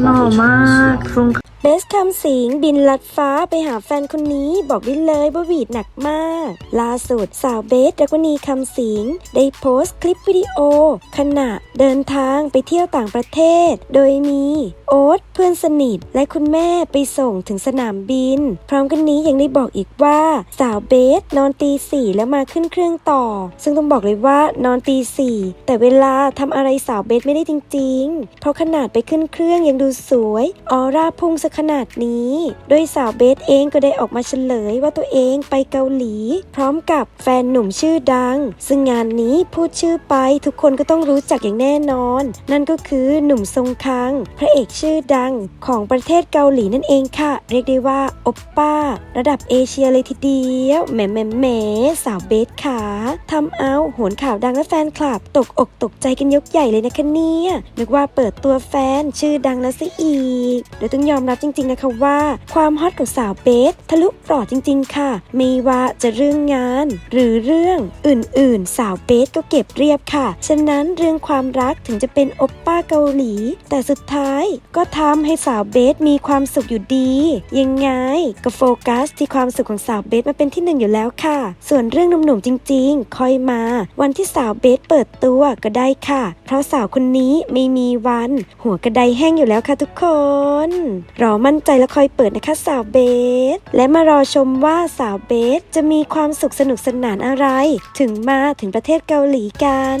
หล่อมากทรงเบสคำสิงบินลัดฟ้าไปหาแฟนคนนี้บอกได้เลยว่าวีดหนักมาก ล่าสุดสาวเบสดักวนีคำสิงได้โพสต์คลิปวิดีโอ ขณะเดินทางไปเที่ยวต่างประเทศ โดยมี โอ๊ตเพื่อนสนิทและคุณแม่ไปส่งถึงสนามบิน พร้อมกันนี้ยังได้บอกอีกว่าสาวเบสนอนตีสี่แล้วมาขึ้นเครื่องต่อ ซึ่งต้องบอกเลยว่านอนตีสี่แต่เวลาทำอะไรสาวเบสไม่ได้จริง ๆ เพราะขนาดไปขึ้นเครื่องยังดูสวยออร่าพุ่งซะขนาดนี้ โดยสาวเบสเองก็ได้ออกมาเฉลยว่าตัวเองไปเกาหลี พร้อมกับแฟนหนุ่มชื่อดัง ซึ่งงานนี้พูดชื่อไปทุกคนก็ต้องรู้จักอย่างแน่นอน นั่นก็คือหนุ่มทรงคัง พระเอกชื่อดังของประเทศเกาหลีนั่นเองค่ะ เรียกได้ว่าโอปป้า ระดับเอเชียเลยทีเดียวแหมแหมแหมสาวเบสขาทำเอาโหนข่าวดังและแฟนคลับ ตกอกตกใจกันยกใหญ่เลยนะคะเนี่ยนึกว่าเปิดตัวแฟนชื่อดังแล้วซะอีกโดยต้องยอมรับจริง ๆนะคะว่า ความฮอตของสาวเบสทะลุปลอดจริง ๆ ค่ะ ไม่ว่าจะเรื่องงาน หรือเรื่องอื่น ๆ สาวเบสก็เก็บเรียบค่ะ ฉะนั้นเรื่องความรักถึงจะเป็นโอปป้าเกาหลี แต่สุดท้ายก็ทำให้สาวเบสมีความสุขอยู่ดี ยังไง ก็โฟกัสที่ความสุขของสาวเบสมาเป็นที่หนึ่งอยู่แล้วค่ะ ส่วนเรื่องหนุ่มๆจริง ๆ ค่อยมา วันที่สาวเบสเปิดตัวก็ได้ค่ะ เพราะสาวคนนี้ไม่มีวัน หัวกระไดแห้งอยู่แล้วค่ะทุกคน รอมั่นใจแล้วคอยเปิดนะคะสาวเบส และมารอชมว่าสาวเบสจะมีความสุขสนุกสนานอะไร ถึงมาถึงประเทศเกาหลีกัน